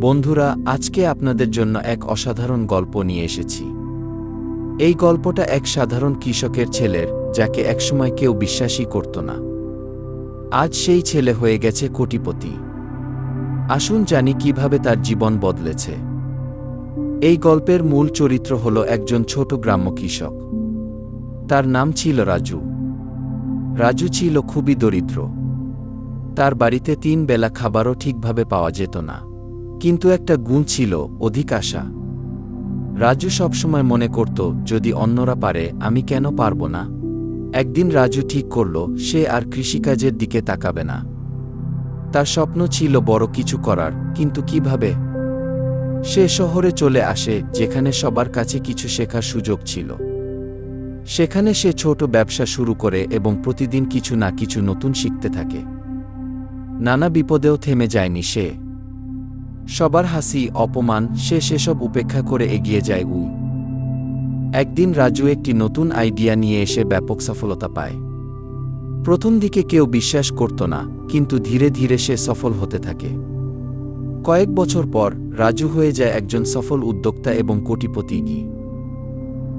বন্ধুরা, আজকে আপনাদের জন্য এক অসাধারণ গল্প নিয়ে এসেছি। এই গল্পটা এক সাধারণ কৃষকের ছেলের, যাকে একসময় কেউ বিশ্বাসই করত না। আজ সেই ছেলে হয়ে গেছে কোটিপতি। আসুন জানি কীভাবে তার জীবন বদলেছে। এই গল্পের মূল চরিত্র হল একজন ছোট গ্রাম্য কৃষক। তার নাম ছিল রাজু। রাজু ছিল খুবই দরিদ্র। তার বাড়িতে তিন বেলা খাবারও ঠিকভাবে পাওয়া যেত না। কিন্তু একটা গুণ ছিল, অধিক আশা। রাজু সবসময় মনে করত, যদি অন্যরা পারে, আমি কেন পারব না? একদিন রাজু ঠিক করল, সে আর কৃষিকাজের দিকে তাকাবে না। তার স্বপ্ন ছিল বড় কিছু করার, কিন্তু কীভাবে? সে শহরে চলে আসে, যেখানে সবার কাছে কিছু শেখার সুযোগ ছিল। সেখানে সে ছোট ব্যবসা শুরু করে এবং প্রতিদিন কিছু না কিছু নতুন শিখতে থাকে। নানা বিপদেও থেমে যায়নি সে। সবার হাসি, অপমান, সে সেসব উপেক্ষা করে এগিয়ে যায় উই। একদিন রাজু একটি নতুন আইডিয়া নিয়ে এসে ব্যাপক সফলতা পায়। প্রথম দিকে কেউ বিশ্বাস করত না, কিন্তু ধীরে ধীরে সে সফল হতে থাকে। কয়েক বছর পর, রাজু হয়ে যায় একজন সফল উদ্যোক্তা এবং কোটিপতি গি।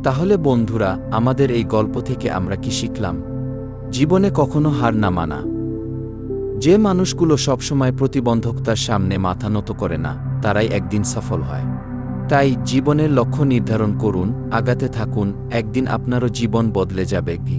তাহলে বন্ধুরা, আমাদের এই গল্প থেকে আমরা কি শিখলাম? জীবনে কখনো হার না মানা। যে মানুষগুলো সবসময় প্রতিবন্ধকতার সামনে মাথা নত করে না, তারাই একদিন সফল হয়। তাই জীবনের লক্ষ্য নির্ধারণ করুন, আগাতে থাকুন, একদিন আপনারও জীবন বদলে যাবে কি